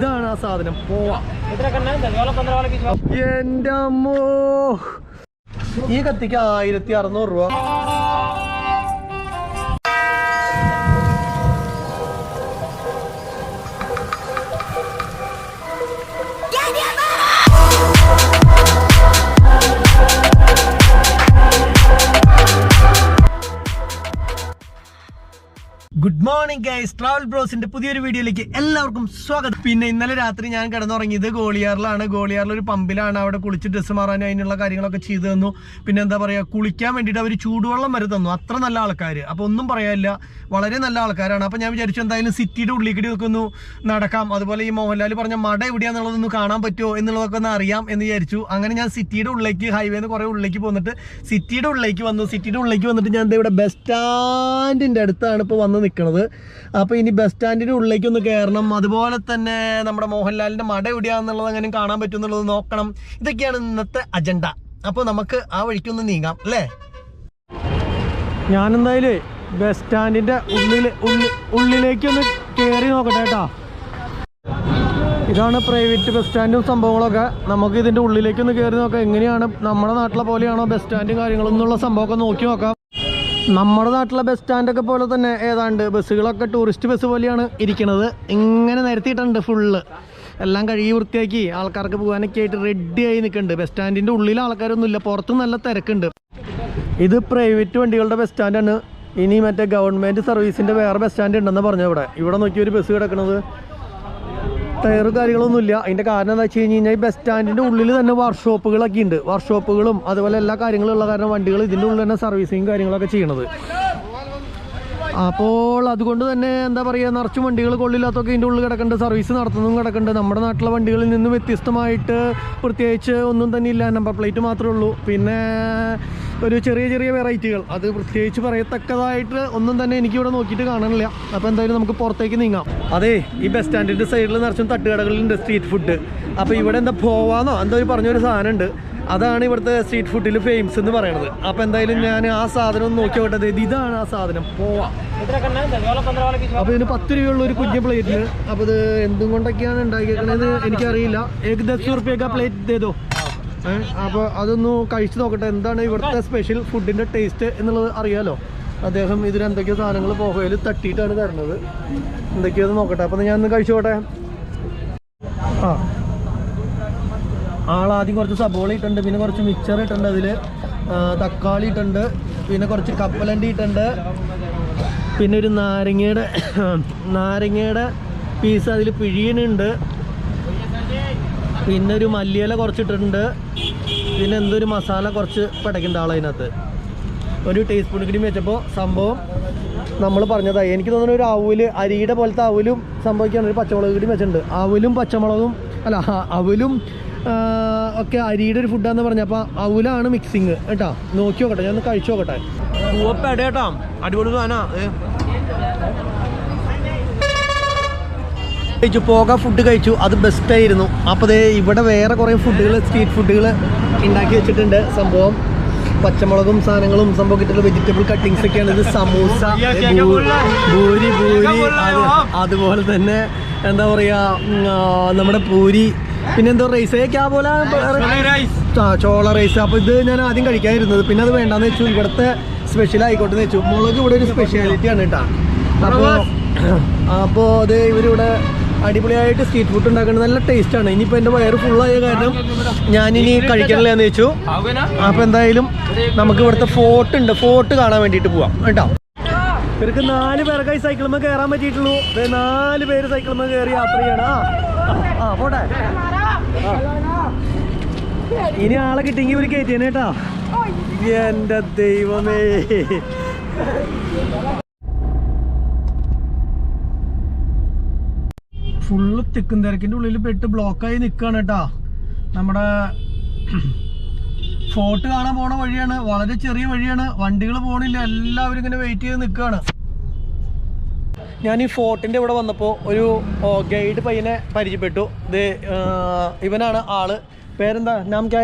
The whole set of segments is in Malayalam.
ഇതാണ് ആ സാധനം. പോവാ. എന്റെ അമ്മോ. ഈ കത്തിക്ക് ആയിരത്തി അറുന്നൂറ് രൂപ. ഗുഡ് മോർണിംഗ് ഗൈസ് ട്രാവൽ ബ്രോസിന്റെ പുതിയൊരു വീഡിയോയിലേക്ക് എല്ലാവർക്കും സ്വാഗതം. പിന്നെ ഇന്നലെ രാത്രി ഞാൻ കിടന്നുറങ്ങിയത് ഗോളിയാറിലാണ്. ഗോളിയാറിൽ ഒരു പമ്പിലാണ്. അവിടെ കുളിച്ച് ഡ്രസ്സ് മാറാനും അതിനുള്ള കാര്യങ്ങളൊക്കെ ചെയ്തു തന്നു. പിന്നെ എന്താ പറയുക കുളിക്കാൻ വേണ്ടിയിട്ട് അവർ ചൂടുവെള്ളം വരെ തന്നു. അത്ര നല്ല ആൾക്കാർ അപ്പോൾ ഒന്നും പറയാനില്ല. വളരെ നല്ല ആൾക്കാരാണ്. അപ്പോൾ ഞാൻ വിചാരിച്ചു എന്തായാലും സിറ്റിയുടെ ഉള്ളിലേക്ക് ഒക്കെ ഒന്ന് നടക്കാം. അതുപോലെ ഈ മോഹൻലാൽ പറഞ്ഞ മട എവിടെയാന്നുള്ളതൊന്ന് കാണാൻ പറ്റുമോ എന്നുള്ളതൊക്കെ ഒന്ന് അറിയാം എന്ന് വിചാരിച്ചു. അങ്ങനെ ഞാൻ സിറ്റിയുടെ ഉള്ളിലേക്ക് ഹൈവേന്ന് കുറേ ഉള്ളിലേക്ക് പോന്നിട്ട് സിറ്റിയുടെ ഉള്ളിലേക്ക് വന്നു. സിറ്റിയുടെ ഉള്ളിലേക്ക് വന്നിട്ട് ഞാൻ ഇവിടെ ബസ് സ്റ്റാൻഡിന്റെ അടുത്താണ് ഇപ്പോൾ വന്ന് നിൽക്കുന്നത്. അപ്പോൾ ഇനി ബസ് സ്റ്റാൻഡിന്റെ ഉള്ളിലേക്ക് ഒന്ന് കയറണം അതുപോലെ തന്നെ നമ്മുടെ മോഹൻലാലിന്റെ മട എവിടെയാണെന്നുള്ളത് അങ്ങനെ കാണാൻ പറ്റും എന്നുള്ളത് നോക്കണം. ഇതൊക്കെയാണ് ഇന്നത്തെ അജണ്ട. അപ്പോൾ നമുക്ക് ആ വഴിക്കൊന്ന് നീങ്ങാം അല്ലേ? ഞാനെന്തായാലും ബസ് സ്റ്റാൻഡിന്റെ ഉള്ളിൽ ഉള്ളിലേക്കൊന്ന് കയറി നോക്കട്ടെ കേട്ടോ. ഇതാണ് പ്രൈവറ്റ് ബസ് സ്റ്റാൻഡും സംഭവങ്ങളൊക്കെ. നമുക്ക് ഇതിന്റെ ഉള്ളിലേക്കൊന്ന് കയറി നോക്കാം. എങ്ങനെയാണ് നമ്മുടെ നാട്ടിലെ പോലെയാണോ ബസ് സ്റ്റാൻഡും കാര്യങ്ങളും എന്നുള്ള സംഭവമൊക്കെ നോക്കി നോക്കാം. നമ്മുടെ നാട്ടിലെ ബസ് സ്റ്റാൻഡൊക്കെ പോലെ തന്നെ ഏതാണ്ട് ബസ്സുകളൊക്കെ ടൂറിസ്റ്റ് ബസ് പോലെയാണ് ഇരിക്കുന്നത്. ഇങ്ങനെ നിരത്തിയിട്ടുണ്ട് ഫുള്ള് എല്ലാം കഴുകി വൃത്തിയാക്കി ആൾക്കാർക്ക് പോകാനൊക്കെ ആയിട്ട് റെഡി ആയി നിൽക്കുന്നുണ്ട്. ബസ് സ്റ്റാൻഡിന്റെ ഉള്ളിൽ ആൾക്കാരൊന്നും ഇല്ല പുറത്ത് നല്ല തിരക്കുണ്ട്. ഇത് പ്രൈവറ്റ് വണ്ടികളുടെ ബസ് സ്റ്റാൻഡാണ് ഇനി മറ്റേ ഗവൺമെന്റ് സർവീസിന്റെ വേറെ ബസ് സ്റ്റാൻഡ് ഉണ്ടെന്ന് പറഞ്ഞു ഇവിടെ? ഇവിടെ നോക്കി ഒരു ബസ് കിടക്കുന്നത് ടയറും കാര്യങ്ങളൊന്നുമില്ല. അതിന്റെ കാരണം എന്താ വെച്ച് കഴിഞ്ഞ് കഴിഞ്ഞാൽ ബസ് സ്റ്റാൻഡിന്റെ ഉള്ളിൽ തന്നെ വർക്ക്ഷോപ്പുകളൊക്കെ ഉണ്ട്. വർക്ക്ഷോപ്പുകളും അതുപോലെ എല്ലാ കാര്യങ്ങളും ഉള്ള കാരണം വണ്ടികൾ ഇതിന്റെ ഉള്ളിൽ തന്നെ സർവീസിങ് കാര്യങ്ങളൊക്കെ ചെയ്യണത്. അപ്പോൾ അതുകൊണ്ട് തന്നെ എന്താ പറയുക നിറച്ചും വണ്ടികൾ കൊള്ളില്ലാത്തൊക്കെ ഇതിന്റെ ഉള്ളിൽ കിടക്കേണ്ട. സർവീസ് നടത്തുന്നതും കിടക്കുന്നുണ്ട് നമ്മുടെ നാട്ടിലെ വണ്ടികളിൽ നിന്ന് വ്യത്യസ്തമായിട്ട് പ്രത്യേകിച്ച് ഒന്നും തന്നെ ഇല്ല. നമ്പർ പ്ലേറ്റ് മാത്രമേ ഉള്ളൂ. പിന്നെ ഒരു ചെറിയ ചെറിയ വെറൈറ്റികൾ അത് പ്രത്യേകിച്ച് പറയത്തക്കതായിട്ട് ഒന്നും തന്നെ എനിക്കിവിടെ നോക്കിയിട്ട് കാണാനില്ല. അപ്പോൾ എന്തായാലും നമുക്ക് പുറത്തേക്ക് നീങ്ങാം. അതെ ഈ ബസ് സ്റ്റാൻഡിന്റെ സൈഡിൽ നിറച്ചും തട്ടുകടകളിലുണ്ട് സ്ട്രീറ്റ് ഫുഡ് അപ്പോൾ ഇവിടെ എന്താ പോവാന്നോ? എന്തോ ഒരു പറഞ്ഞൊരു സാധനം ഉണ്ട് അതാണ് ഇവിടുത്തെ സ്ട്രീറ്റ് ഫുഡിൽ ഫേമസ് എന്ന് പറയുന്നത് അപ്പോൾ എന്തായാലും ഞാൻ ആ സാധനം ഒന്ന് നോക്കി വിട്ടത് ഇതാണ് ആ സാധനം. പോവാ. അപ്പൊ ഇതിന് പത്ത് രൂപയുള്ള ഒരു കുഞ്ഞു പ്ലേറ്റിന് അപ്പോൾ ഇത് എന്തും കൊണ്ടൊക്കെയാണ് ഉണ്ടാക്കിയേക്കണതെന്ന് എനിക്കറിയില്ല. ഏകദേശം റുപ്യൊക്കെ പ്ലേറ്റ് ചെയ്തോ അപ്പോൾ അതൊന്ന് കഴിച്ചു നോക്കട്ടെ. എന്താണ് ഇവിടുത്തെ സ്പെഷ്യൽ ഫുഡിന്റെ ടേസ്റ്റ് എന്നുള്ളത് അറിയാലോ. അദ്ദേഹം ഇതിന് എന്തൊക്കെയോ സാധനങ്ങൾ പോകയിൽ തട്ടിയിട്ടാണ് തരുന്നത് എന്തൊക്കെയോ നോക്കട്ടെ. അപ്പോൾ ഞാൻ ഒന്ന് കഴിച്ചോട്ടെ ആ. ആളാദ്യം കുറച്ച് സബോള ഇട്ടുണ്ട് പിന്നെ കുറച്ച് മിക്സർ ഇട്ടുണ്ട് അതിൽ തക്കാളി ഇട്ടുണ്ട് പിന്നെ കുറച്ച് കപ്പലണ്ടി ഇട്ടുണ്ട് പിന്നെ ഒരു നാരങ്ങയുടെ നാരങ്ങയുടെ പീസ് അതിൽ പിഴിയനുണ്ട് പിന്നെ ഒരു മല്ലിയില കുറച്ചിട്ടുണ്ട് പിന്നെ എന്തൊരു മസാല കുറച്ച് പടയ്ക്കേണ്ട ആളതിനകത്ത് ഒരു ടീസ്പൂൺ കൂടി വെച്ചപ്പോൾ സംഭവം നമ്മൾ പറഞ്ഞതായി എനിക്ക് തോന്നുന്നു ഒരു അവൽ അരിയുടെ പോലത്തെ അവലും സംഭവിക്കുകയാണ് ഒരു പച്ചമുളക് കൂടി വെച്ചിട്ടുണ്ട്. അവലും പച്ചമുളകും അല്ല അവലും ഒക്കെ അരിയുടെ ഒരു ഫുഡാന്ന് പറഞ്ഞ. അപ്പോൾ അവലാണ് മിക്സിങ് കേട്ടോ? നോക്കി നോക്കട്ടെ. ഞാൻ ഒന്ന് കഴിച്ചു നോക്കട്ടെ. പൂവപ്പേട കേട്ടോ. അടിപൊളി സാധനാ. കഴിച്ചു. പോകാൻ ഫുഡ് കഴിച്ചു. അത് ബെസ്റ്റ് ആയിരുന്നു. അപ്പോൾ ദേ ഇവിടെ വേറെ കുറേ ഫുഡുകൾ സ്ട്രീറ്റ് ഫുഡുകൾ ഉണ്ടാക്കി വെച്ചിട്ടുണ്ട്. സംഭവം പച്ചമുളകും സാധനങ്ങളും സംഭവം കിട്ടുന്ന വെജിറ്റബിൾ കട്ടിങ്സ് ഒക്കെയാണ്. ഇത് സമൂസ ഭൂരി ഭൂരി അതുപോലെ തന്നെ എന്താ പറയുക നമ്മുടെ പൂരി പിന്നെന്തോ റൈസ് ക്യാബോല ചോള റൈസ് അപ്പൊ ഇത് ഞാൻ ആദ്യം കഴിക്കാതിരുന്നത്. പിന്നെ അത് വേണ്ടാന്ന് വെച്ചു. ഇവിടുത്തെ സ്പെഷ്യൽ ആയിക്കോട്ടെ എന്ന് വെച്ചു. മുളക് ഇവിടെ ഒരു സ്പെഷ്യാലിറ്റി ആണ് കേട്ടാ അപ്പോ അപ്പോ അത് ഇവരിവിടെ അടിപൊളിയായിട്ട് സ്ട്രീറ്റ് ഫുഡ് ഉണ്ടാക്കുന്നത്. നല്ല ടേസ്റ്റ് ആണ്. ഇനിയിപ്പോ എന്റെ വയറ് ഫുള്ളായ കാരണം ഞാൻ ഇനി എന്ന് വെച്ചു. അപ്പോൾ എന്തായാലും നമുക്ക് ഇവിടുത്തെ ഫോർട്ട് ഉണ്ട്. ഫോർട്ട് കാണാൻ വേണ്ടിട്ട് പോവാം. കേട്ടോ? ഇവർക്ക് നാല് പേർക്കായി സൈക്കിളുമ്മ കയറാൻ പറ്റിയിട്ടുള്ളൂ. നാല് പേര് സൈക്കിളുമ്മ കയറി യാത്ര ചെയ്യണം. ആ ആ, പോട്ടെ. ഇനി ആളെ കിട്ടിയെങ്കിൽ ഇവർ കയറ്റിയേനെ കേട്ടാ. എന്റെ ദൈവമേ. ഫുള്ള് തിക്കും തിരക്കിന്റെ ഉള്ളിൽ പെട്ട് ബ്ലോക്കായി നിൽക്കുകയാണ് കേട്ടാ. നമ്മുടെ ഫോർട്ട് കാണാൻ പോണ വഴിയാണ്. വളരെ ചെറിയ വഴിയാണ്. വണ്ടികൾ പോണില്ല. എല്ലാവരും ഇങ്ങനെ വെയിറ്റ് ചെയ്ത് നിൽക്കുകയാണ് ഞാൻ ഈ ഫോർട്ടിന്റെ ഇവിടെ വന്നപ്പോൾ ഒരു ഗൈഡ് പയ്യനെ പരിചയപ്പെട്ടു. ഇത് ഇവനാണ് ആൾ. പേരെന്താ? നാം ക്യാ?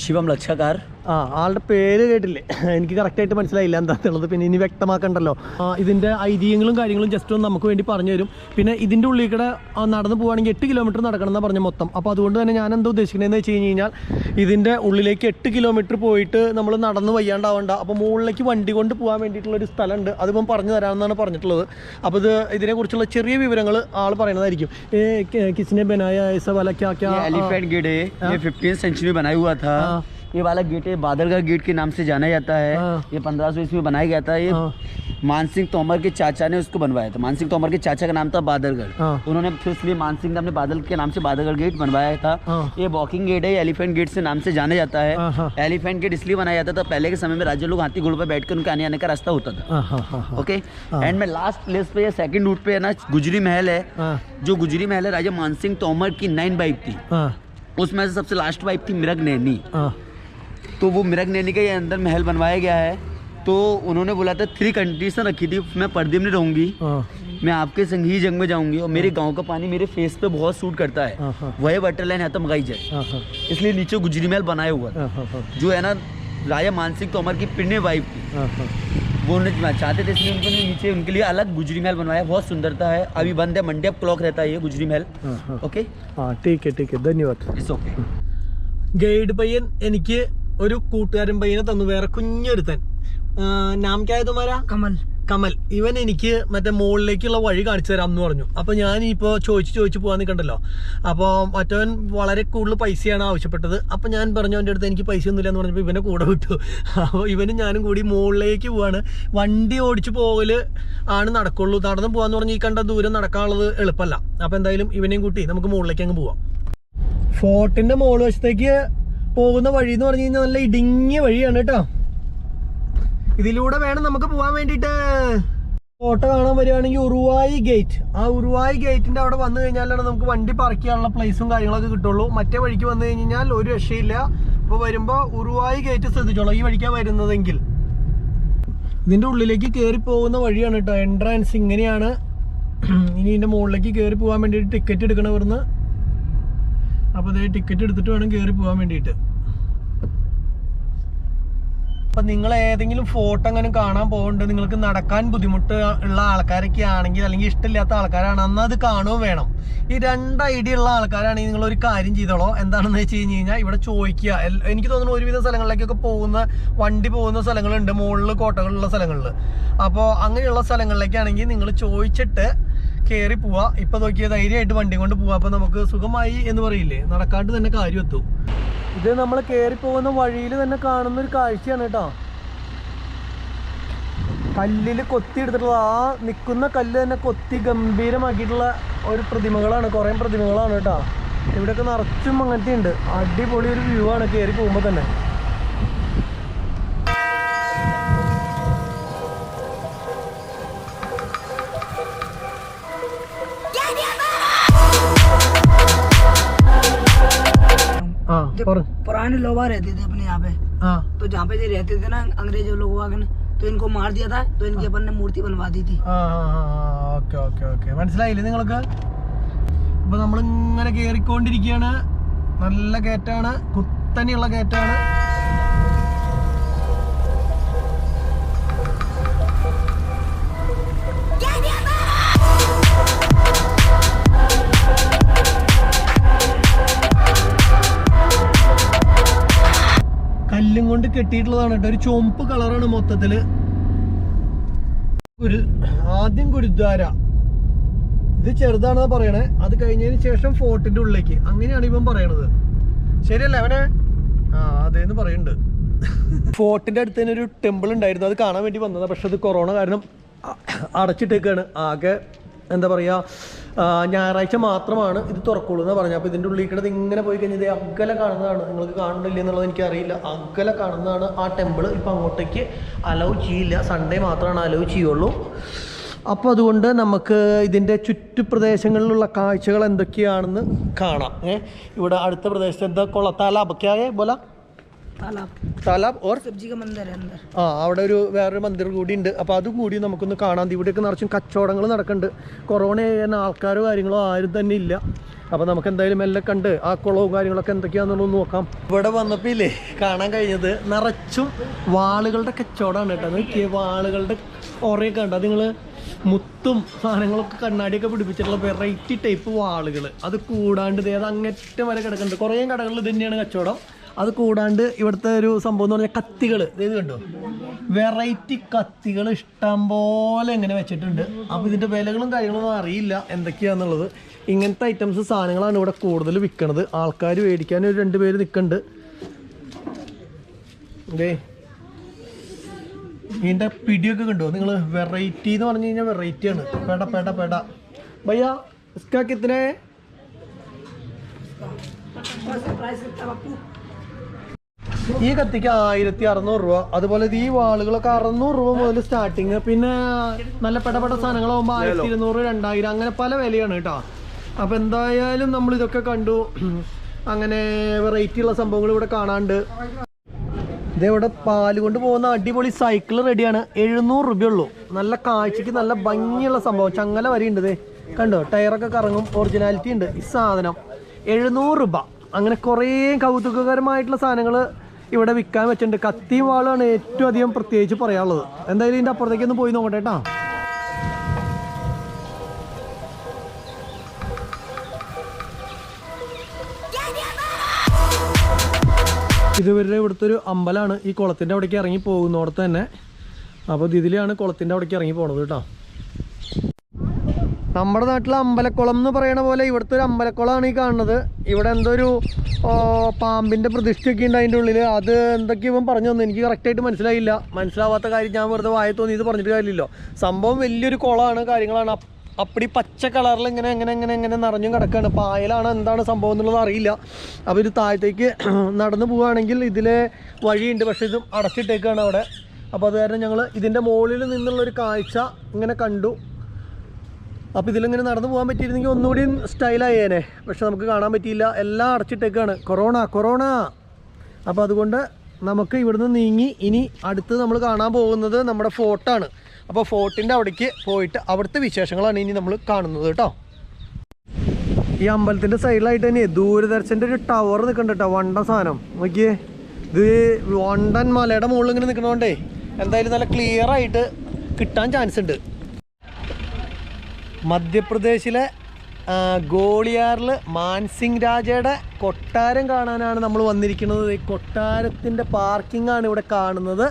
ശിവം ലക്ഷകാർ ആ ആളുടെ പേര് കേട്ടില്ലേ എനിക്ക് കറക്റ്റായിട്ട് മനസ്സിലായില്ല എന്താണെന്നുള്ളത് പിന്നെ ഇനി വ്യക്തമാക്കണ്ടല്ലോ ആ, ഇതിൻ്റെ ഐതിഹ്യങ്ങളും കാര്യങ്ങളും ജസ്റ്റ് ഒന്ന് നമുക്ക് വേണ്ടി പറഞ്ഞു തരും പിന്നെ ഇതിൻ്റെ ഉള്ളിൽ കൂടെ ആ, നടന്ന് പോവുകയാണെങ്കിൽ എട്ട് കിലോമീറ്റർ നടക്കണം എന്നാണ് പറഞ്ഞ മൊത്തം അപ്പോൾ അതുകൊണ്ട് തന്നെ ഞാൻ എന്താ ഉദ്ദേശിക്കുന്നതെന്ന് വെച്ച് കഴിഞ്ഞ് കഴിഞ്ഞാൽ ഇതിൻ്റെ ഉള്ളിലേക്ക് എട്ട് കിലോമീറ്റർ പോയിട്ട് നമ്മൾ നടന്ന് വയ്യാണ്ടാവണ്ട അപ്പോൾ മുകളിലേക്ക് വണ്ടി കൊണ്ട് പോകാൻ വേണ്ടിയിട്ടുള്ള ഒരു സ്ഥലമുണ്ട് അതിപ്പം പറഞ്ഞു തരാമെന്നാണ് പറഞ്ഞിട്ടുള്ളത് അപ്പോൾ ഇത് ഇതിനെക്കുറിച്ചുള്ള ചെറിയ വിവരങ്ങൾ ആൾ പറയുന്നതായിരിക്കും ഏ, കി- കിസിനെ ബനായ ऐसा वाला क्या क्या ये एलिफेंट गेट है ये फिफ्टीन सेंचुरी में बनाया हुआ था हाँ। ये वाला गेट है बादलगढ़ गेट के नाम से जाना जाता है। हाँ। ये पंद्रह सौ ईस्वी में बनाया गया था। ये मानसिंह तोमर के चाचा ने उसको बनवाया था। मानसिंह तोमर के चाचा का नाम था बादलगढ़। हाँ। उन्होंने फिर इसलिए मान सिंह ने अपने बादल के नाम से बादलगढ़ गेट बनवाया था। हाँ। ये वॉकिंग गेट है एलिफेंट गेट से नाम से जाना जाता है। हाँ, हाँ। एलिफेंट गेट इसलिए बनाया जाता था पहले के समय में राज्य लोग हाथी घोड़ पर बैठ कर उनके आने आने का रास्ता होता था। हाँ हाँ हाँ हाँ। ओके हाँ। एंड में लास्ट प्लेस पे या सेकंड रूट पे है ना गुजरी महल है। हाँ। जो गुजरी महल है राजा मानसिंह तोमर की नाइन बाइक थी। हाँ। उसमें से सबसे लास्ट वाइफ थी मिरग नैनी। हाँ। तो वो मिरग नैनी का ये अंदर महल बनवाया गया है तो उन्होंने बोला था थ्री कंडीशन रखी थी मैं पर्दे में रहूंगी हाँ मैं आपके संग ही जंग में जाऊंगी और मेरे गांव का पानी मेरे फेस पे बहुत सूट करता है हाँ, हाँ। वही वाटर लाइन है तो मगाई जाए हाँ हाँ इसलिए नीचे गुजरी महल बनाया हुआ था हाँ हाँ हाँ जो है ना राजा मानसिंह तोमर की पिन्ने वाइफ थी हाँ हाँ वो उन्हें चाहते थे इसलिए उन्होंने नीचे उनके लिए अलग गुजरी महल बनवाया बहुत सुंदरता है अभी बंद है मंडे क्लॉक रहता है ये गुजरी महल हाँ हाँ ओके हाँ ठीक है ठीक है धन्यवाद इट्स ओके ഗൈഡ് പയ്യൻ എനിക്ക് ഒരു കൂട്ടുകാരൻ പയ്യനെ തന്നു. വേറെ കുഞ്ഞൊരുത്തൻ. നാംകായതുമാരാ കമൽ. കമൽ. ഇവൻ എനിക്ക് മറ്റേ മുകളിലേക്കുള്ള വഴി കാണിച്ചു തരാമെന്ന് പറഞ്ഞു. അപ്പോൾ ഞാൻ ഇപ്പോ ചോദിച്ച് ചോദിച്ചു പോകാൻ നിൽക്കണ്ടല്ലോ. അപ്പോൾ മറ്റവൻ വളരെ കൂടുതൽ പൈസയാണ് ആവശ്യപ്പെട്ടത്. അപ്പോൾ ഞാൻ പറഞ്ഞു അവന്റെ അടുത്ത് എനിക്ക് പൈസ ഒന്നുമില്ല എന്ന് പറഞ്ഞപ്പോൾ ഇവനെ കൂടെ വിട്ടു. അപ്പോൾ ഇവനും ഞാനും കൂടി മുകളിലേക്ക് പോവാണ്. വണ്ടി ഓടിച്ച് പോകൽ ആണ് നടക്കുള്ളൂ. നടന്നു പോവാന്ന് പറഞ്ഞ് ഈ കണ്ട ദൂരം നടക്കാനുള്ളത് എളുപ്പമല്ല. അപ്പോൾ എന്തായാലും ഇവനെയും കൂട്ടി നമുക്ക് മുകളിലേക്ക് അങ്ങ് പോവാം. ഫോർട്ടിന്റെ മുകൾ വശത്തേക്ക് പോകുന്ന വഴി എന്ന് പറഞ്ഞു കഴിഞ്ഞാൽ നല്ല ഇടുങ്ങിയ വഴിയാണ് കേട്ടോ. ഇതിലൂടെ വേണം നമുക്ക് പോകാൻ വേണ്ടിയിട്ട്. ഫോട്ടോ കാണാൻ വരികയാണെങ്കിൽ ഉറുവായി ഗേറ്റ്. ആ ഉറുവായി ഗേറ്റിന്റെ അവിടെ വന്നു കഴിഞ്ഞാലാണ് നമുക്ക് വണ്ടി പാർക്ക് ചെയ്യാനുള്ള പ്ലേസും കാര്യങ്ങളൊക്കെ കിട്ടുള്ളൂ. മറ്റേ വഴിക്ക് വന്നു കഴിഞ്ഞാൽ ഒരു രക്ഷയില്ല. അപ്പോൾ വരുമ്പോൾ ഉറുവായി ഗേറ്റ് ശ്രദ്ധിച്ചോളൂ. ഈ വഴിക്കാണ് വരുന്നതെങ്കിൽ. ഇതിന്റെ ഉള്ളിലേക്ക് കയറി പോകുന്ന വഴിയാണ് കേട്ടോ. എൻട്രൻസ് ഇങ്ങനെയാണ്. ഇനി ഇതിന്റെ മുകളിലേക്ക് കയറി പോകാൻ വേണ്ടിയിട്ട് ടിക്കറ്റ് എടുക്കണവർന്ന് അപ്പോൾ അതേ ടിക്കറ്റ് എടുത്തിട്ട് വേണം കയറി പോകാൻ വേണ്ടിയിട്ട്. അപ്പൊ നിങ്ങൾ ഏതെങ്കിലും ഫോട്ടോ അങ്ങനെ കാണാൻ പോകുന്നുണ്ട് നിങ്ങൾക്ക് നടക്കാൻ ബുദ്ധിമുട്ട് ഉള്ള ആൾക്കാരൊക്കെ ആണെങ്കിൽ അല്ലെങ്കിൽ ഇഷ്ടമില്ലാത്ത ആൾക്കാരാണ് അന്ന് അത് കാണുകയും വേണം. ഈ രണ്ട് ഐഡിയ ഉള്ള ആൾക്കാരാണെങ്കിൽ നിങ്ങൾ ഒരു കാര്യം ചെയ്തോളോ. എന്താണെന്ന് വെച്ച് കഴിഞ്ഞ് കഴിഞ്ഞാൽ ഇവിടെ ചോദിക്കുക. എനിക്ക് തോന്നുന്നു ഒരുവിധ സ്ഥലങ്ങളിലേക്കൊക്കെ പോകുന്ന വണ്ടി പോകുന്ന സ്ഥലങ്ങളുണ്ട്. മുകളിൽ കോട്ടകളുള്ള സ്ഥലങ്ങളിൽ അപ്പോൾ അങ്ങനെയുള്ള സ്ഥലങ്ങളിലേക്കാണെങ്കിൽ നിങ്ങൾ ചോദിച്ചിട്ട് കയറി പോവാ. ഇപ്പൊ നോക്കിയ ധൈര്യമായിട്ട് വണ്ടി കൊണ്ട് പോവാ. അപ്പൊ നമുക്ക് സുഖമായി എന്ന് പറയില്ലേ? നടക്കാണ്ട് തന്നെ കാര്യം എത്തും ഇത് നമ്മൾ കയറി പോകുന്ന വഴിയിൽ തന്നെ കാണുന്ന ഒരു കാഴ്ചയാണ് കേട്ടോ. കല്ലിൽ കൊത്തി എടുത്തിട്ടുള്ള ആ നിൽക്കുന്ന കല്ല് തന്നെ കൊത്തി ഗംഭീരമാക്കിയിട്ടുള്ള ഒരു പ്രതിമകളാണ്. കുറേ പ്രതിമകളാണ് കേട്ടോ. ഇവിടെയൊക്കെ നിറച്ചും അങ്ങനത്തെ ഉണ്ട് അടിപൊളി ഒരു വ്യൂ ആണ് കയറി പോകുമ്പോൾ തന്നെ. ആ പറ पुराने लोग रहते थे अपने यहाँ पे ആ तो जहाँ पे ये रहते थे ना अंग्रेजों लोग आगे ना तो इनको मार दिया था तो इनकी अपन ने मूर्ति बनवा दी थी ആ ഓക്കെ ഓക്കെ ഓക്കെ മനസ്സിലായില്ലേ നിങ്ങൾക്ക് അപ്പൊ നമ്മൾ ഇങ്ങനെ കേറിക്കൊണ്ടിരിക്കുകയാണ് നല്ല കയറ്റാണ് കുത്തനെയുള്ള കയറ്റാണ് കല്ലും കൊണ്ട് കെട്ടിയിട്ടുള്ളതാണ് കേട്ടോ. ഒരു ചുവപ്പ് കളറാണ് മൊത്തത്തിൽ. ഒരു ആദ്യം ഗുരുദ്വാര. ഇത് ചെറുതാണെന്ന് പറയണേ. അത് കഴിഞ്ഞതിന് ശേഷം ഫോർട്ടിന്റെ ഉള്ളിലേക്ക്. അങ്ങനെയാണ് ഇവൻ പറയണത്. ശരിയല്ലേ അവനെ? ആ അതേന്ന് പറയുന്നുണ്ട് ഫോർട്ടിന്റെ അടുത്ത് തന്നെ ഒരു ടെമ്പിൾ ഉണ്ടായിരുന്നു. അത് കാണാൻ വേണ്ടി വന്നതാണ് പക്ഷെ അത് കൊറോണ കാരണം അടച്ചിട്ടേക്കാണ്. ആകെ എന്താ പറയുക ഞായറാഴ്ച മാത്രമാണ് ഇത് തുറക്കുള്ളൂ എന്ന് പറഞ്ഞത്. അപ്പോൾ ഇതിന്റെ ഉള്ളിൽ കിടന്ന് ഇങ്ങനെ പോയി കഴിഞ്ഞാൽ ഇത് അകലെ കാണുന്നതാണ്. നിങ്ങൾക്ക് കാണുന്നില്ല എന്നുള്ളത് എനിക്കറിയില്ല. അകല കാണുന്നതാണ് ആ ടെമ്പിൾ ഇപ്പോൾ അങ്ങോട്ടേക്ക് അലൗ ചെയ്യില്ല. സൺഡേ മാത്രമാണ് അലൗ ചെയ്യുള്ളൂ. അപ്പോൾ അതുകൊണ്ട് നമുക്ക് ഇതിന്റെ ചുറ്റുപ്രദേശങ്ങളിലുള്ള കാഴ്ചകൾ എന്തൊക്കെയാണെന്ന് കാണാം. ഏഹ് ഇവിടെ അടുത്ത പ്രദേശത്ത് എന്താ? കൊളത്താല അപക്കായ പോലെ താലാബ്. ഓർ? ആ അവിടെ ഒരു വേറൊരു മന്ദിരം കൂടി ഉണ്ട്. അപ്പോൾ അതും കൂടി നമുക്കൊന്ന് കാണാം. ഇവിടെയൊക്കെ നിറച്ചും കച്ചവടങ്ങൾ നടക്കുന്നുണ്ട്. കൊറോണ ചെയ്യാൻ ആൾക്കാരോ കാര്യങ്ങളോ ആരും തന്നെ ഇല്ല. അപ്പോൾ നമുക്ക് എന്തായാലും എല്ലാം കണ്ട് ആ കുളവും കാര്യങ്ങളൊക്കെ എന്തൊക്കെയാണെന്നുള്ളത് നോക്കാം. ഇവിടെ വന്നപ്പോൾ ഇല്ലേ കാണാൻ കഴിഞ്ഞത് നിറച്ചും വാളുകളുടെ കച്ചവടമാണ് കേട്ടോ. നോക്കിയ വാളുകളുടെ ഓറയൊക്കെ കണ്ടോ. നിങ്ങൾ മുത്തും സാധനങ്ങളൊക്കെ കണ്ണാടിയൊക്കെ പിടിപ്പിച്ചിട്ടുള്ള വെറൈറ്റി ടൈപ്പ് വാളുകൾ അത് കൂടാണ്ട് അത് അങ്ങറ്റം വരെ കിടക്കുന്നുണ്ട്. കുറേ കടകളിൽ ഇത് തന്നെയാണ് കച്ചവടം. അത് കൂടാണ്ട് ഇവിടുത്തെ ഒരു സംഭവം എന്ന് പറഞ്ഞാൽ കത്തികൾ ഇത് കണ്ടോ വെറൈറ്റി കത്തികൾ ഇഷ്ടം പോലെ ഇങ്ങനെ വെച്ചിട്ടുണ്ട് അപ്പോൾ ഇതിൻ്റെ വിലകളും കാര്യങ്ങളൊന്നും അറിയില്ല എന്തൊക്കെയാണെന്നുള്ളത് ഇങ്ങനത്തെ ഐറ്റംസ് സാധനങ്ങളാണ് ഇവിടെ കൂടുതൽ വിൽക്കണത് ആൾക്കാർ മേടിക്കാൻ ഒരു രണ്ട് പേര് നിൽക്കുന്നുണ്ട് ഇതേ ഇതിൻ്റെ പിടിയൊക്കെ കണ്ടോ നിങ്ങൾ വെറൈറ്റി എന്ന് പറഞ്ഞു കഴിഞ്ഞാൽ വെറൈറ്റിയാണ് പേട പേട പേട ഭയ്യ ഇസ്കാ കിത്തനെ प्राइस कितना बापू ഈ കത്തിക്ക് ആയിരത്തി അറുന്നൂറ് രൂപ. അതുപോലെ ഈ വാളുകളൊക്കെ അറുന്നൂറ് രൂപ മുതൽ സ്റ്റാർട്ടിങ് പിന്നെ നല്ല പെടപെട സാധനങ്ങളാകുമ്പോൾ ആയിരത്തി ഇരുന്നൂറ് രണ്ടായിരം അങ്ങനെ പല വിലയാണ് കേട്ടോ. അപ്പോൾ എന്തായാലും നമ്മൾ ഇതൊക്കെ കണ്ടു. അങ്ങനെ വെറൈറ്റി ഉള്ള സംഭവങ്ങൾ ഇവിടെ കാണാണ്ട്. ഇതേവിടെ പാൽ കൊണ്ട് പോകുന്ന അടിപൊളി സൈക്കിൾ റെഡിയാണ് എഴുന്നൂറ് രൂപയുള്ളൂ. നല്ല കാഴ്ചക്ക് നല്ല ഭംഗിയുള്ള സംഭവം. ചങ്ങല വരെയുണ്ട് കണ്ടോ? ടയറൊക്കെ കറങ്ങും. ഒറിജിനാലിറ്റി ഉണ്ട്. ഈ സാധനം എഴുന്നൂറ് രൂപ. അങ്ങനെ കുറേ കൗതുകകരമായിട്ടുള്ള സാധനങ്ങൾ ഇവിടെ വിൽക്കാൻ വെച്ചിട്ടുണ്ട്. കത്തിയും വാളാണ് ഏറ്റവും അധികം പ്രത്യേകിച്ച് പറയാനുള്ളത്. എന്തായാലും ഇതിന്റെ അപ്പുറത്തേക്ക് ഒന്ന് പോയി നോക്കട്ടെ കേട്ടോ. ഇതുവരെ ഇവിടുത്തെ ഒരു അമ്പലമാണ്. ഈ കുളത്തിന്റെ അവിടേക്ക് ഇറങ്ങി പോകുന്നോടത്ത് തന്നെ. അപ്പോൾ ഇതിലെയാണ് കുളത്തിന്റെ അവിടേക്ക് ഇറങ്ങി പോണത് കേട്ടോ. നമ്മുടെ നാട്ടിലെ അമ്പലക്കുളം എന്ന് പറയണ പോലെ ഇവിടുത്തെ ഒരു അമ്പലക്കുളമാണ് ഈ കാണുന്നത്. ഇവിടെ എന്തോ ഒരു പാമ്പിന്റെ പ്രതിഷ്ഠയൊക്കെ ഉണ്ട് അതിന്റെ ഉള്ളിൽ അത് എന്തൊക്കെയോ ഇവൻ പറഞ്ഞു തന്നു. എനിക്ക് കറക്റ്റായിട്ട് മനസ്സിലായില്ല. മനസ്സിലാവാത്ത കാര്യം ഞാൻ വെറുതെ വായ തോന്നി ഇത് പറഞ്ഞിട്ട് കാര്യമില്ലല്ലോ. സംഭവം വലിയൊരു കുളമാണ് കാര്യങ്ങളാണ്. അപ്പ് അപ്പടി പച്ച കളറിൽ ഇങ്ങനെ എങ്ങനെ എങ്ങനെ എങ്ങനെ നിറഞ്ഞും കിടക്കുകയാണ് പായലാണ് എന്താണ് സംഭവം എന്നുള്ളത് അറിയില്ല. അപ്പോൾ ഇത് താഴത്തേക്ക് നടന്നു പോവുകയാണെങ്കിൽ ഇതിലെ വഴിയുണ്ട്. പക്ഷേ ഇത് അടച്ചിട്ടേക്കാണ് അവിടെ. അപ്പോൾ അത് കാരണം ഞങ്ങൾ ഇതിന്റെ മുകളിൽ നിന്നുള്ളൊരു കാഴ്ച ഇങ്ങനെ കണ്ടു. അപ്പോൾ ഇതിലിങ്ങനെ നടന്നു പോകാൻ പറ്റിയിരുന്നെങ്കിൽ ഒന്നുകൂടി സ്റ്റൈലായേനെ. പക്ഷെ നമുക്ക് കാണാൻ പറ്റിയില്ല. എല്ലാം അടച്ചിട്ടേക്കാണ്. Corona corona. അപ്പോൾ അതുകൊണ്ട് നമുക്ക് ഇവിടുന്ന് നീങ്ങി ഇനി അടുത്ത് നമ്മൾ കാണാൻ പോകുന്നത് നമ്മുടെ ഫോർട്ടാണ്. അപ്പോൾ ഫോർട്ടിന്റെ അവിടേക്ക് പോയിട്ട് അവിടുത്തെ വിശേഷങ്ങളാണ് ഇനി നമ്മൾ കാണുന്നത് കേട്ടോ. ഈ അമ്പലത്തിന്റെ സൈഡിലായിട്ട് തന്നെ ദൂരദർശന്റെ ഒരു ടവർ നിൽക്കുന്നുണ്ട് കേട്ടോ വണ്ടൻ സാധനം. നോക്കിയേ. ഇത് വണ്ടൻ മലയുടെ മുകളിൽ ഇങ്ങനെ നിൽക്കണോണ്ടേ എന്തായാലും നല്ല ക്ലിയർ ആയിട്ട് കിട്ടാൻ ചാൻസ് ഉണ്ട്. മധ്യപ്രദേശിലെ ഗോളിയാറിൽ മാൻസിംഗ് രാജയുടെ കൊട്ടാരം കാണാനാണ് നമ്മൾ വന്നിരിക്കുന്നത്. ഈ കൊട്ടാരത്തിന്റെ പാർക്കിംഗാണ് ഇവിടെ കാണുന്നത്.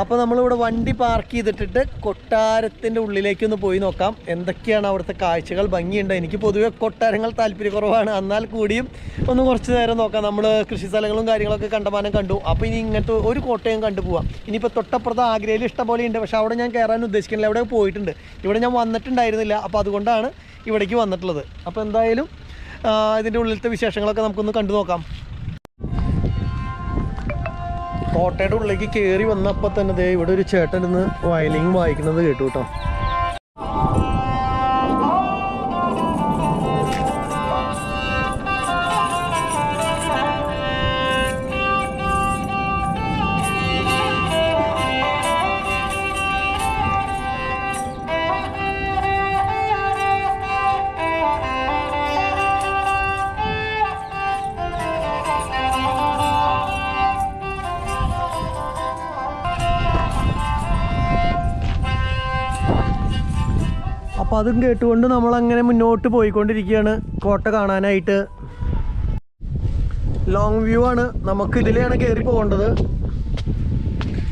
അപ്പോൾ നമ്മളിവിടെ വണ്ടി പാർക്ക് ചെയ്തിട്ടിട്ട് കൊട്ടാരത്തിന്റെ ഉള്ളിലേക്ക് ഒന്ന് പോയി നോക്കാം. എന്തൊക്കെയാണ് അവിടുത്തെ കാഴ്ചകൾ? ഭംഗിയുണ്ട്? എനിക്ക് പൊതുവെ കൊട്ടാരങ്ങൾ താല്പര്യക്കുറവാണ്. എന്നാൽ കൂടിയും ഒന്ന് കുറച്ച് നേരം നോക്കാം. നമ്മൾ കൃഷി സ്ഥലങ്ങളും കാര്യങ്ങളൊക്കെ കണ്ടമാനം കണ്ടു. അപ്പോൾ ഇനി ഇങ്ങനത്തെ ഒരു കോട്ടയം കണ്ടു പോവാം. ഇനിയിപ്പോൾ തൊട്ടപ്പുറത്ത് ആഗ്രയിൽ ഇഷ്ടംപോലെ ഉണ്ട്. പക്ഷേ അവിടെ ഞാൻ കയറാൻ ഉദ്ദേശിക്കുന്നില്ല. എവിടെ പോയിട്ടുണ്ട്. ഇവിടെ ഞാൻ വന്നിട്ടുണ്ടായിരുന്നില്ല. അപ്പോൾ അതുകൊണ്ടാണ് ഇവിടേക്ക് വന്നിട്ടുള്ളത്. അപ്പോൾ എന്തായാലും ഇതിന്റെ ഉള്ളിലത്തെ വിശേഷങ്ങളൊക്കെ നമുക്കൊന്ന് കണ്ടു നോക്കാം. കോട്ടയുടെ ഉള്ളിലേക്ക് കയറി വന്നപ്പോൾ തന്നെ ദേ ഇവിടെ ഒരു ചേട്ടൻ ഇന്ന് വയലിംഗ് വായിക്കുന്നത് കേട്ടു കേട്ടോ. അപ്പോൾ അതും കേട്ടുകൊണ്ട് നമ്മളങ്ങനെ മുന്നോട്ട് പോയിക്കൊണ്ടിരിക്കുകയാണ്. കോട്ട കാണാനായിട്ട്. ലോങ് വ്യൂ ആണ്. നമുക്ക് ഇതിലെയാണ് കയറി പോകേണ്ടത്.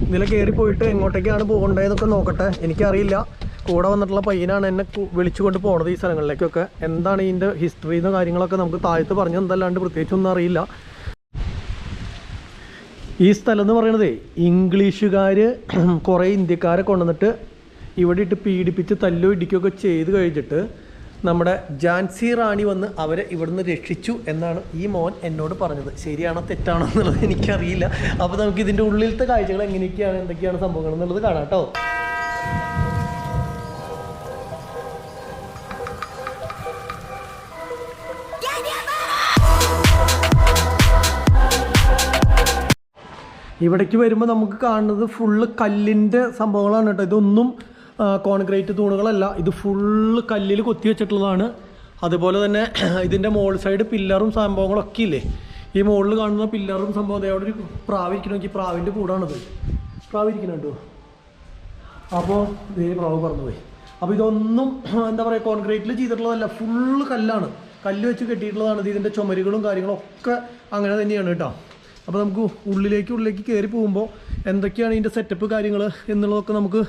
ഇതിലെ കയറി പോയിട്ട് എങ്ങോട്ടേക്കാണ് പോകേണ്ടതെന്നൊക്കെ നോക്കട്ടെ. എനിക്കറിയില്ല. കൂടെ വന്നിട്ടുള്ള പയ്യനാണ് എന്നെ വിളിച്ചുകൊണ്ട് പോണത് ഈ സ്ഥലങ്ങളിലേക്കൊക്കെ. എന്താണ് ഇതിന്റെ ഹിസ്റ്ററി എന്ന കാര്യങ്ങളൊക്കെ നമുക്ക് താഴത്ത് പറഞ്ഞു എന്തല്ലാണ്ട് പ്രത്യേകിച്ചൊന്നും അറിയില്ല. ഈ സ്ഥലം എന്ന് പറയണതേ ഇംഗ്ലീഷുകാർ കുറേ ഇന്ത്യക്കാരെ കൊണ്ടുവന്നിട്ട് ഇവിടെ ഇട്ട് പീഡിപ്പിച്ച് തല്ലോ ഇടിക്കുകയൊക്കെ ചെയ്ത് കഴിഞ്ഞിട്ട് നമ്മുടെ ജാൻസി റാണി വന്ന് അവരെ ഇവിടുന്ന് രക്ഷിച്ചു എന്നാണ് ഈ മോൻ എന്നോട് പറഞ്ഞത്. ശരിയാണോ തെറ്റാണോ എന്നുള്ളത് എനിക്കറിയില്ല. അപ്പോൾ നമുക്ക് ഇതിന്റെ ഉള്ളിലത്തെ കാഴ്ചകൾ എങ്ങനെയൊക്കെയാണ് എന്തൊക്കെയാണ് സംഭവങ്ങൾ എന്നുള്ളത് കാണാം കേട്ടോ. ഇവിടേക്ക് വരുമ്പോൾ നമുക്ക് കാണുന്നത് ഫുള്ള് കല്ലിന്റെ സംഭവങ്ങളാണ് കേട്ടോ. ഇതൊന്നും കോൺക്രീറ്റ് തൂണുകളല്ല. ഇത് ഫുള്ള് കല്ലിൽ കൊത്തി വെച്ചിട്ടുള്ളതാണ്. അതുപോലെ തന്നെ ഇതിന്റെ മോൾ സൈഡ് പില്ലറും സംഭവങ്ങളൊക്കെ ഇല്ലേ? ഈ മുകളിൽ കാണുന്ന പില്ലറും സംഭവം അവിടെ ഒരു പ്രാവിരിക്കണമെങ്കിൽ പ്രാവിന്റെ കൂടാണത്. പ്രാവിരിക്കണം കേട്ടോ അപ്പോൾ ഇതേ പ്രാവ് പറന്നു പോയി അപ്പോൾ ഇതൊന്നും എന്താ പറയുക കോൺക്രീറ്റിൽ ചെയ്തിട്ടുള്ളതല്ല. ഫുള്ള് കല്ലാണ്. കല്ല് വെച്ച് കെട്ടിയിട്ടുള്ളതാണ്. ഇത് ഇതിന്റെ ചുമരുകളും കാര്യങ്ങളും ഒക്കെ അങ്ങനെ തന്നെയാണ് കേട്ടോ. അപ്പോൾ നമുക്ക് ഉള്ളിലേക്ക് ഉള്ളിലേക്ക് കയറി പോകുമ്പോൾ എന്തൊക്കെയാണ് ഇതിന്റെ സെറ്റപ്പ് കാര്യങ്ങൾ എന്നുള്ളതൊക്കെ നമുക്ക്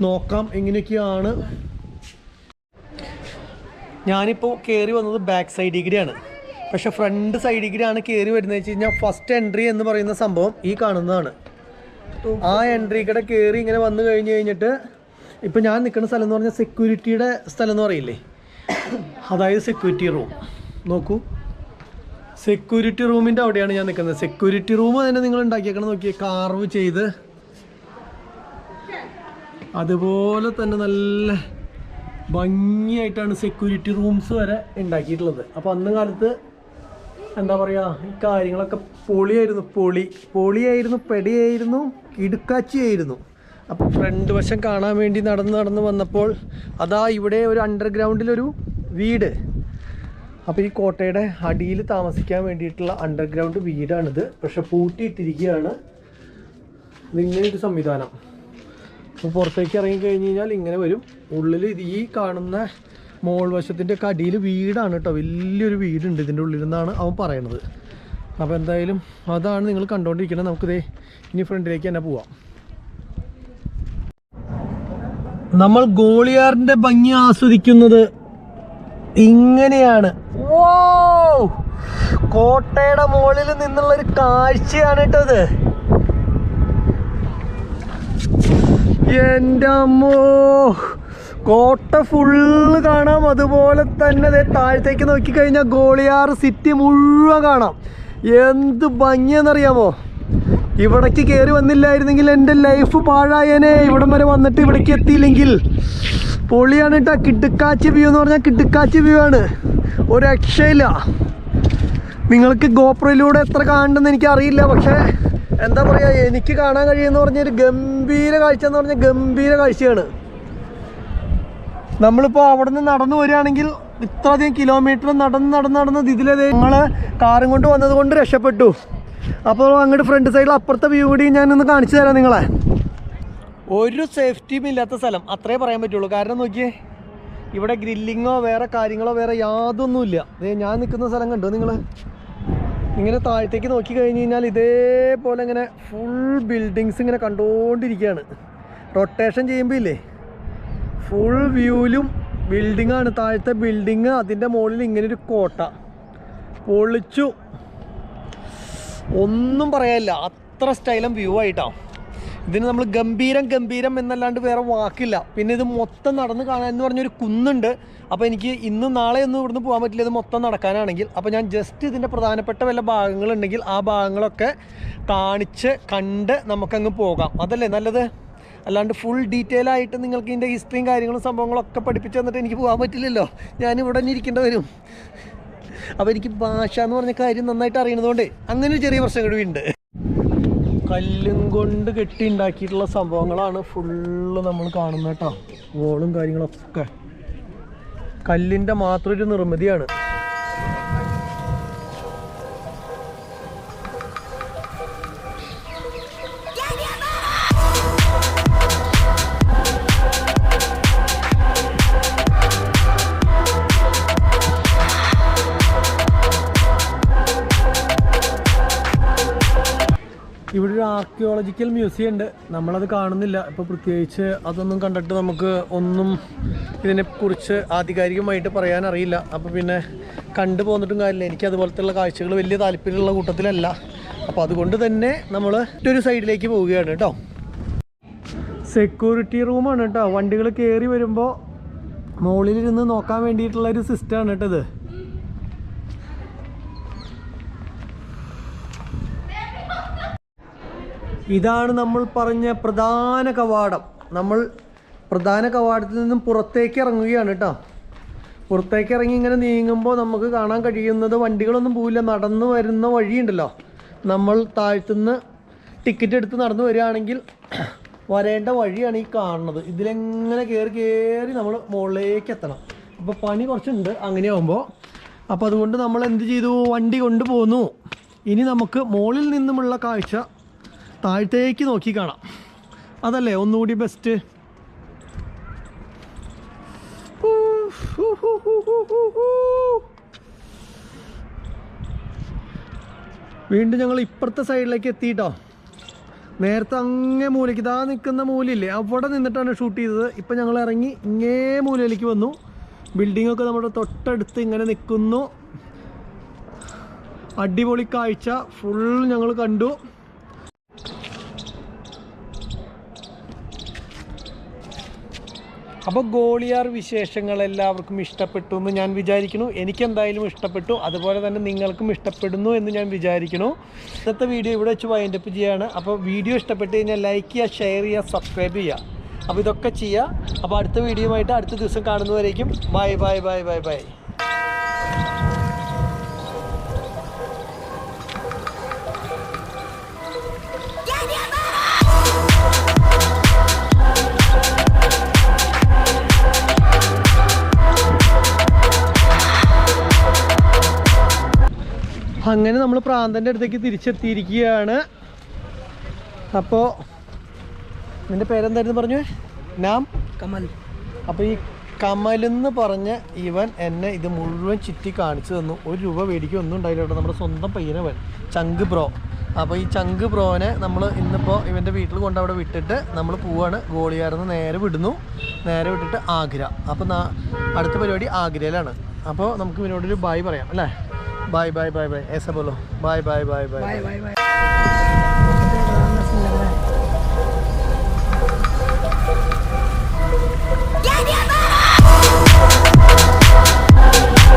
നോക്കാം എങ്ങനെയൊക്കെയാണ്. ഞാനിപ്പോൾ കയറി വന്നത് ബാക്ക് സൈഡിൽ കൂടിയാണ് പക്ഷെ ഫ്രണ്ട് സൈഡിൽ കൂടിയാണ് കയറി വരുന്നത്. വെച്ച് കഴിഞ്ഞാൽ ഫസ്റ്റ് എൻട്രി എന്ന് പറയുന്ന സംഭവം ഈ കാണുന്നതാണ്. ആ എൻട്രി കൂടെ കയറി ഇങ്ങനെ വന്നു കഴിഞ്ഞ് കഴിഞ്ഞിട്ട് ഇപ്പം ഞാൻ നിൽക്കുന്ന സ്ഥലം എന്ന് പറഞ്ഞാൽ സെക്യൂരിറ്റിയുടെ സ്ഥലം എന്ന് പറയില്ലേ? അതായത് സെക്യൂരിറ്റി റൂം നോക്കൂ. സെക്യൂരിറ്റി റൂമിന്റെ അവിടെയാണ് ഞാൻ നിൽക്കുന്നത്. സെക്യൂരിറ്റി റൂം തന്നെ നിങ്ങൾ ഉണ്ടാക്കിയേക്കണം നോക്കിയേ. കാർവ് ചെയ്ത് അതുപോലെ തന്നെ നല്ല ഭംഗിയായിട്ടാണ് സെക്യൂരിറ്റി റൂംസ് വരെ ഉണ്ടാക്കിയിട്ടുള്ളത്. അപ്പോൾ അന്ന് കാലത്ത് എന്താ പറയുക ഈ കാര്യങ്ങളൊക്കെ പൊളിയായിരുന്നു പൊളി. പൊളിയായിരുന്നു പെടിയായിരുന്നു ഇടുക്കാച്ചിയായിരുന്നു അപ്പോൾ ഫ്രണ്ട് വശം കാണാൻ വേണ്ടി നടന്ന് നടന്ന് വന്നപ്പോൾ അതാ ഇവിടെ ഒരു അണ്ടർഗ്രൗണ്ടിലൊരു വീട്. അപ്പോൾ ഈ കോട്ടയുടെ അടിയിൽ താമസിക്കാൻ വേണ്ടിയിട്ടുള്ള അണ്ടർഗ്രൗണ്ട് വീടാണിത്. പക്ഷെ പൂട്ടിയിട്ടിരിക്കുകയാണ് ഒരു സംവിധാനം. അപ്പോൾ പുറത്തേക്ക് ഇറങ്ങി കഴിഞ്ഞ് കഴിഞ്ഞാൽ ഇങ്ങനെ വരും. ഉള്ളിൽ ഈ കാണുന്ന മോൾ വശത്തിന്റെ ഒക്കെ അടിയിൽ വീടാണ് കേട്ടോ വലിയൊരു വീടുണ്ട് ഇതിന്റെ ഉള്ളിൽ നിന്നാണ് അവൻ പറയണത്. അപ്പോൾ എന്തായാലും അതാണ് നിങ്ങൾ കണ്ടുകൊണ്ടിരിക്കുന്നത് നമുക്കിതേ ഇനി ഫ്രണ്ടിലേക്ക് തന്നെ പോവാം. നമ്മൾ ഗോളിയാറിന്റെ ഭംഗി ആസ്വദിക്കുന്നത് ഇങ്ങനെയാണ്. ഓ കോട്ടയുടെ മുകളിൽ നിന്നുള്ളൊരു കാഴ്ചയാണ് കേട്ടോ ഇത്. എന്റെ അമ്മോ. കോട്ട ഫുള്ള് കാണാം. അതുപോലെ തന്നെ താഴത്തേക്ക് നോക്കിക്കഴിഞ്ഞാൽ ഗോളിയാർ സിറ്റി മുഴുവൻ കാണാം. എന്ത് ഭംഗിയെന്നറിയാമോ ഇവിടേക്ക് കയറി വന്നില്ലായിരുന്നെങ്കിൽ എന്റെ ലൈഫ് പാഴായേനെ. ഇവിടം വരെ വന്നിട്ട് ഇവിടേക്ക് എത്തിയില്ലെങ്കിൽ. പൊളിയാണ് കേട്ടോ കിടുക്കാച്ചി വ്യൂ എന്ന് പറഞ്ഞാൽ കിടുക്കാച്ചി വ്യൂ ആണ്. ഒരു രക്ഷയില്ല നിങ്ങൾക്ക് ഗോപ്രയിലൂടെ എത്ര കാണണമെന്ന് എനിക്കറിയില്ല. പക്ഷേ എന്താ പറയുക എനിക്ക് കാണാൻ കഴിയുമെന്ന് പറഞ്ഞൊരു ഗംഭീര കാഴ്ച എന്ന് പറഞ്ഞാൽ ഗംഭീര കാഴ്ചയാണ്. നമ്മളിപ്പോൾ അവിടെ നിന്ന് നടന്നു വരികയാണെങ്കിൽ ഇത്രയധികം കിലോമീറ്റർ നടന്ന് നടന്ന് നടന്ന് ഇതിലേ ഞങ്ങൾ കാറും കൊണ്ട് വന്നത് കൊണ്ട് രക്ഷപ്പെട്ടു. അപ്പോൾ അങ്ങോട്ട് ഫ്രണ്ട് സൈഡിൽ അപ്പുറത്തെ വ്യൂ കൂടി ഞാൻ ഒന്ന് കാണിച്ചു തരാം നിങ്ങളെ. ഒരു സേഫ്റ്റിയും ഇല്ലാത്ത സ്ഥലം അത്രേ പറയാൻ പറ്റുള്ളൂ. കാരണം നോക്കിയേ ഇവിടെ ഗ്രില്ലിങ്ങോ വേറെ കാര്യങ്ങളോ വേറെ യാതൊന്നുമില്ല. ഞാൻ നിൽക്കുന്ന സ്ഥലം കണ്ടോ നിങ്ങൾ ഇങ്ങനെ താഴത്തേക്ക് നോക്കി കഴിഞ്ഞ് കഴിഞ്ഞാൽ ഇതേപോലെ ഇങ്ങനെ ഫുൾ ബിൽഡിങ്സ് ഇങ്ങനെ കണ്ടുകൊണ്ടിരിക്കുകയാണ് റൊട്ടേഷൻ ചെയ്യുമ്പോൾ ഇല്ലേ? ഫുൾ വ്യൂവിലും ബിൽഡിങ്ങാണ് താഴത്തെ ബിൽഡിങ് അതിന്റെ മുകളിൽ ഇങ്ങനെ ഒരു കോട്ട. പൊളിച്ചു. ഒന്നും പറയാനില്ല. അത്ര സ്റ്റൈലും വ്യൂ ആയിട്ടാണ് ഇതിന് നമ്മൾ ഗംഭീരം ഗംഭീരം എന്നല്ലാണ്ട് വേറെ വാക്കില്ല. പിന്നെ ഇത് മൊത്തം നടന്ന് കാണാൻ എന്ന് പറഞ്ഞൊരു കുന്നുണ്ട്. അപ്പോൾ എനിക്ക് ഇന്നും നാളെ ഒന്നും ഇവിടുന്ന് പോകാൻ പറ്റില്ല. ഇത് മൊത്തം നടക്കാനാണെങ്കിൽ. അപ്പോൾ ഞാൻ ജസ്റ്റ് ഇതിന്റെ പ്രധാനപ്പെട്ട വല്ല ഭാഗങ്ങളുണ്ടെങ്കിൽ ആ ഭാഗങ്ങളൊക്കെ കാണിച്ച് കണ്ട് നമുക്കങ്ങ് പോകാം. അതല്ലേ നല്ലത്? അല്ലാണ്ട് ഫുൾ ഡീറ്റെയിൽ ആയിട്ട് നിങ്ങൾക്ക് ഇതിന്റെ ഹിസ്റ്ററിയും കാര്യങ്ങളും സംഭവങ്ങളൊക്കെ പഠിപ്പിച്ച് തന്നിട്ട് എനിക്ക് പോകാൻ പറ്റില്ലല്ലോ. ഞാൻ ഇവിടെ തന്നെ ഇരിക്കേണ്ടി വരും അപ്പോൾ എനിക്ക് ഭാഷ എന്ന് പറഞ്ഞ കാര്യം നന്നായിട്ട് അറിയണതുകൊണ്ട് അങ്ങനെ ചെറിയ പ്രശ്നങ്ങളുണ്ട് കല്ലും കൊണ്ട് കെട്ടി ഉണ്ടാക്കിയിട്ടുള്ള സംഭവങ്ങളാണ് ഫുള്ള് നമ്മൾ കാണുന്നത് വോളും കാര്യങ്ങളൊക്കെ. കല്ലിന്റെ മാത്രം ഒരു നിർമ്മിതിയാണ്. ആർക്കിയോളജിക്കൽ മ്യൂസിയം ഉണ്ട്. നമ്മളത് കാണുന്നില്ല. ഇപ്പോൾ പ്രത്യേകിച്ച് അതൊന്നും കണ്ടിട്ട് നമുക്ക് ഒന്നും ഇതിനെക്കുറിച്ച് ആധികാരികമായിട്ട് പറയാൻ അറിയില്ല. അപ്പോൾ പിന്നെ കണ്ടു പോന്നിട്ടും കാര്യമില്ല. എനിക്ക് അതുപോലത്തെ കാഴ്ചകൾ വലിയ താല്പര്യമുള്ള കൂട്ടത്തിലല്ല. അപ്പോൾ അതുകൊണ്ട് തന്നെ നമ്മൾ ഒരു സൈഡിലേക്ക് പോവുകയാണ് കേട്ടോ. സെക്യൂരിറ്റി റൂമാണ് കേട്ടോ. വണ്ടികൾ കയറി വരുമ്പോൾ മുകളിലിരുന്ന് നോക്കാൻ വേണ്ടിയിട്ടുള്ള ഒരു സിസ്റ്റമാണ് കേട്ടോ ഇത് ഇതാണ് നമ്മൾ പറഞ്ഞ പ്രധാന കവാടം. നമ്മൾ പ്രധാന കവാടത്തിൽ നിന്നും പുറത്തേക്ക് ഇറങ്ങുകയാണ് കേട്ടോ. പുറത്തേക്ക് ഇറങ്ങി ഇങ്ങനെ നീങ്ങുമ്പോൾ നമുക്ക് കാണാൻ കഴിയുന്നത് വണ്ടികളൊന്നും പോവില്ല. നടന്നു വരുന്ന വഴിയുണ്ടല്ലോ. നമ്മൾ താഴ്ത്തുനിന്ന് ടിക്കറ്റ് എടുത്ത് നടന്നു വരികയാണെങ്കിൽ വരേണ്ട വഴിയാണ് ഈ കാണുന്നത്. ഇതിലെങ്ങനെ കയറി കയറി നമ്മൾ മുകളിലേക്ക് എത്തണം. അപ്പോൾ പണി കുറച്ചുണ്ട് അങ്ങനെയാകുമ്പോൾ അപ്പോൾ അതുകൊണ്ട് നമ്മൾ എന്ത് ചെയ്തു? വണ്ടി കൊണ്ടുപോന്നു. ഇനി നമുക്ക് മുകളിൽ നിന്നുമുള്ള കാഴ്ച താഴത്തേക്ക് നോക്കി കാണാം. അതല്ലേ? ഒന്നുകൂടി ബെസ്റ്റ് വീണ്ടും ഞങ്ങൾ ഇപ്പുറത്തെ സൈഡിലേക്ക് എത്തിയിട്ടോ? നേരത്തെ അങ്ങേ മൂലയ്ക്ക് ഇതാ നിൽക്കുന്ന മൂലയില്ലേ? അവിടെ നിന്നിട്ടാണ് ഷൂട്ട് ചെയ്തത്. ഇപ്പം ഞങ്ങൾ ഇറങ്ങി ഇങ്ങേ മൂലയിലേക്ക് വന്നു. ബിൽഡിംഗ് ഒക്കെ നമ്മുടെ തൊട്ടടുത്ത് ഇങ്ങനെ നിൽക്കുന്നു. അടിപൊളി കാഴ്ച. ഫുൾ ഞങ്ങൾ കണ്ടു. അപ്പോൾ ഗോളിയാർ വിശേഷങ്ങൾ എല്ലാവർക്കും ഇഷ്ടപ്പെട്ടു എന്ന് ഞാൻ വിചാരിക്കുന്നു. എനിക്ക് എന്തായാലും ഇഷ്ടപ്പെട്ടു. അതുപോലെ തന്നെ നിങ്ങൾക്കും ഇഷ്ടപ്പെടുന്നു എന്ന് ഞാൻ വിചാരിക്കുന്നു. ഇന്നത്തെ വീഡിയോ ഇവിടെ വെച്ച് വൈൻഡ് അപ്പ് ചെയ്യാണ്. അപ്പോൾ വീഡിയോ ഇഷ്ടപ്പെട്ട് കഴിഞ്ഞാൽ ലൈക്ക് ചെയ്യുക ഷെയർ ചെയ്യുക സബ്സ്ക്രൈബ് ചെയ്യുക. അപ്പോൾ ഇതൊക്കെ ചെയ്യുക. അപ്പോൾ അടുത്ത വീഡിയോ ആയിട്ട് അടുത്ത ദിവസം കാണുന്നവരേക്കും. Bye bye bye bye bye അങ്ങനെ നമ്മൾ പ്രാന്തന്റെ അടുത്തേക്ക് തിരിച്ചെത്തിയിരിക്കുകയാണ്. അപ്പോൾ നിന്റെ പേരെന്തായിരുന്നു പറഞ്ഞു? നാം കമൽ. അപ്പോൾ ഈ കമലെന്ന് പറഞ്ഞ് ഇവൻ എന്നെ ഇത് മുഴുവൻ ചുറ്റി കാണിച്ചു തന്നു. ഒരു രൂപ മേടിക്കും ഒന്നും ഉണ്ടായില്ല നമ്മുടെ സ്വന്തം പയ്യനവൻ ചങ്ക് ബ്രോ. അപ്പോൾ ഈ ചങ്ക് ബ്രോനെ നമ്മൾ ഇന്നിപ്പോൾ ഇവന്റെ വീട്ടിൽ കൊണ്ട് അവിടെ വിട്ടിട്ട് നമ്മൾ പോവാണ്. ഗോളിയാർന്ന് നേരെ വിടുന്നു. നേരെ വിട്ടിട്ട് ആഗ്ര. അപ്പോൾ അടുത്ത പരിപാടി ആഗ്രയിലാണ്. അപ്പോൾ നമുക്ക് ഇവനോടൊരു ബായ് പറയാം അല്ലേ? बाय बाय बाय बाय ऐसा बोलो। Bye bye bye bye bye bye